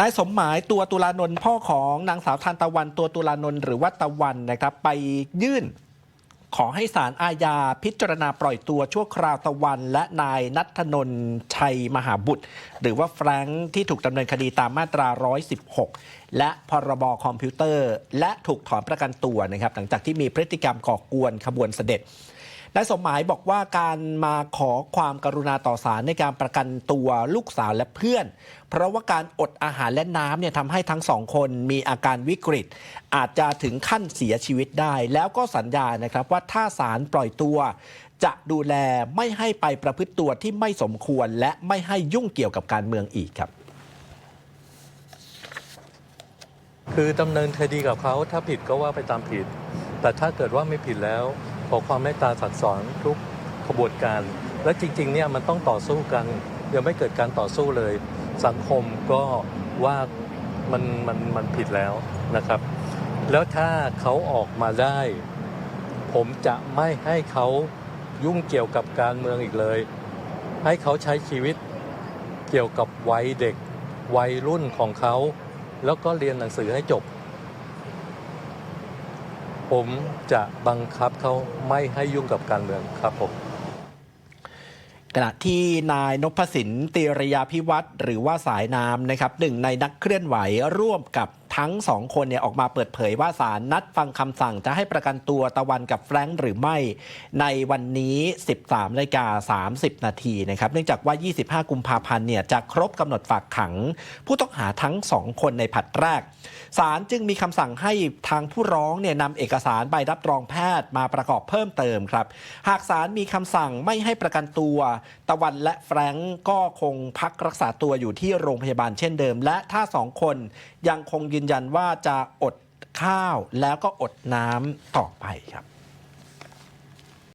นายสมหมายตัวตุลานนท์พ่อของนางสาวทานตะวันตัวตุลานนท์หรือว่าตะวันนะครับ ไปยื่นขอให้ศาลอาญาพิจารณาปล่อยตัวชั่วคราวตะวัน และนายนัทนนท์ชัยมหาบุตร หรือว่าแฟรงค์ที่ถูกดำเนินคดีตามมาตรา 116 และพรบคอมพิวเตอร์ และถูกถอนประกันตัวนะครับหลังจากที่มีพฤติกรรมก่อกวนขบวนเสด็จ นายสมหมายบอกว่าการมาขอความกรุณาต่อศาลในการประกันตัวลูกสาวและเพื่อน เพราะว่าการอดอาหารและน้ำเนี่ยทำให้ทั้งสองคนมีอาการวิกฤต อาจจะถึงขั้นเสียชีวิตได้ แล้วก็สัญญานะครับว่าถ้าศาลปล่อยตัว จะดูแลไม่ให้ไปประพฤติตัวที่ไม่สมควร และไม่ให้ยุ่งเกี่ยวกับการเมืองอีกครับ คือดำเนินคดีกับเขาถ้าผิดก็ว่าไปตามผิด แต่ถ้าเกิดว่าไม่ผิดแล้ว ขอความเมตตาสั่งสอนทุกขบวนการ และจริงๆเนี่ยมันต้องต่อสู้กันยังไม่เกิดการต่อสู้เลย สังคมก็ว่ามันมันมันผิดแล้วนะครับ แล้วถ้าเขาออกมาได้ ผมจะไม่ให้เขายุ่งเกี่ยวกับการเมืองอีกเลย ให้เขาใช้ชีวิตเกี่ยวกับวัยเด็กวัยรุ่นของเขา แล้วก็เรียนหนังสือให้จบ ผมจะบังคับเขาไม่ให้ยุ่งกับการเมืองครับผมขณะที่นายนพสินตีรยาพิวัตรหรือว่าสายน้ำนะครับหนึ่งในนักเคลื่อนไหวร่วมกับ ทั้งสองคนเนี่ยออกมาเปิดเผยว่าศาลนัดฟังคำสั่งจะให้ประกันตัวตะวันกับแฟรงค์หรือไม่ ในวันนี้ 13นาฬิกา30 นาทีนะครับ เนื่องจากว่า 25 กุมภาพันธ์เนี่ยจะครบกำหนดฝากขัง ผู้ต้องหาทั้งสองคนในผัดแรกศาลจึงมีคำสั่งให้ทางผู้ร้องเนี่ยนำเอกสารใบรับรองแพทย์มาประกอบเพิ่มเติมครับ หากศาลมีคำสั่งไม่ให้ประกันตัว ตะวันและแฟรงก์ก็คงพักรักษาตัวอยู่ที่โรงพยาบาลเช่นเดิม และถ้าสองคนยังคงยืนยันว่าจะอดข้าวแล้วก็อดน้ำต่อไปครับ